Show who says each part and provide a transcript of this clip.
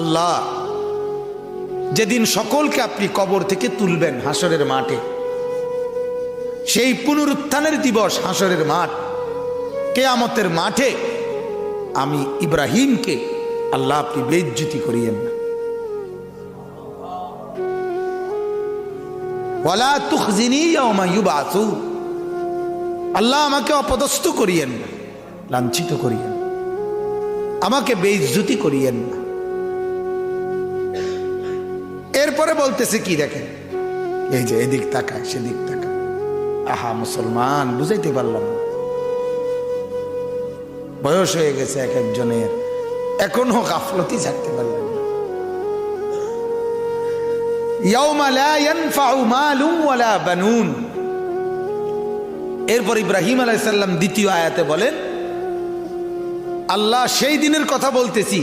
Speaker 1: আল্লাহ, যেদিন সকলকে আপনি কবর থেকে তুলবেন হাসরের মাঠে, সেই পুনরুত্থানের দিবস হাসরের মাঠ, কেয়ামতের মাঠে আমি ইব্রাহিমকে আল্লাহ আপনি বেজ্জুতি করিয়েন না আল্লাহ আমাকে অপদস্থ করিয়েন না, লাঞ্ছিত করিয়েন। আমাকে বেইজ্জতি করিয়েন না এরপরে বলতেছে কি দেখেন? এই যে এদিক তাকায়, সেদিক তাকায়। আহা, মুসলমান, বুঝাইতে পারলাম বয়স হয়ে গেছে এক একজনের। এখনও গাফলতি ছাড়তে পারলেন এরপর ইব্রাহিম আলাইসাল্লাম দ্বিতীয় আয়াতে বলেন, আল্লাহ সেই দিনের কথা বলতেছি।